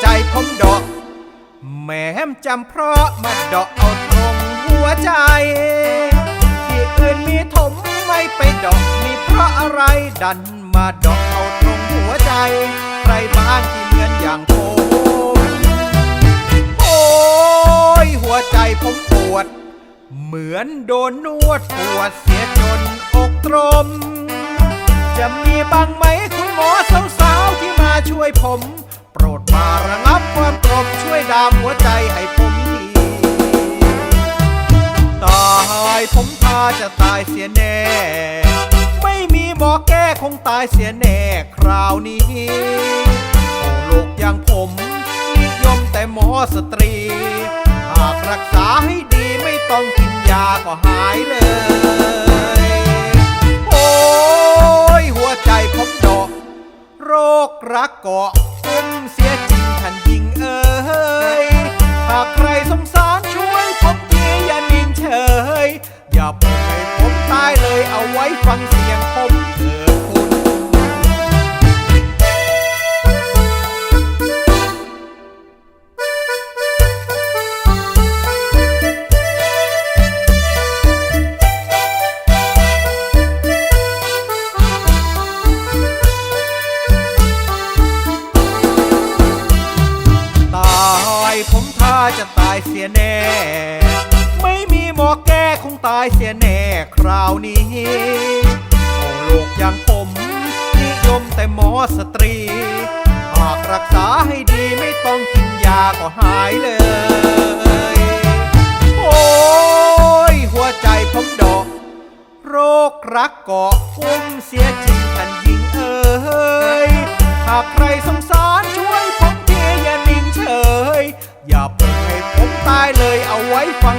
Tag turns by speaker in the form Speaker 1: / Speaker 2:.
Speaker 1: ใจผมดอกแม่จำเพราะมาดาะเอาตรงหัวใจ ที่อื่นมีถมไม่ไปดอกมีเพราะอะไรดันมาดอกเอาตรงหัวใจ ใครบ้างที่เหมือนอย่างผมโอ้ยหัวใจผมปวด เหมือนโดนนวดปวดเสียจนอกตรม จะมีบ้างไหมคุ ดามหัวใจให้ผมทีตายผมพาจะตายเสียแน่ ไม่มีหมอแก้คงตายเสียแน่คราวนี้โอ้โลกอย่างผมนิยมแต่หมอสตรี หากรักษาให้ดีไม่ต้องกินยาก็หายเลย โอ้ยหัวใจผมดอก โรครักเกาะกุมเสียจ อย่าปล่อยให้ผมตายเลยเอาไว้ฟังเสียงผมเถิดคุณตายผมท่าจะตายเสียแน่ ไม่มีหมอแก้ ตายเสียแน่คราวนี้โลกอย่างผม นิยมแต่หมอสตรี หากรักษาให้ดีไม่ต้องกินยาก็หายเลย โอ้ยหัวใจผมดอก โรครักเกาะคุ้มเสียจริงทันยิงเอ้ยหากใครสงสารช่วยผมเทียอย่านิ่งเฉย อย่าปล่อยให้ผมตายเลยเอาไว้ฟัง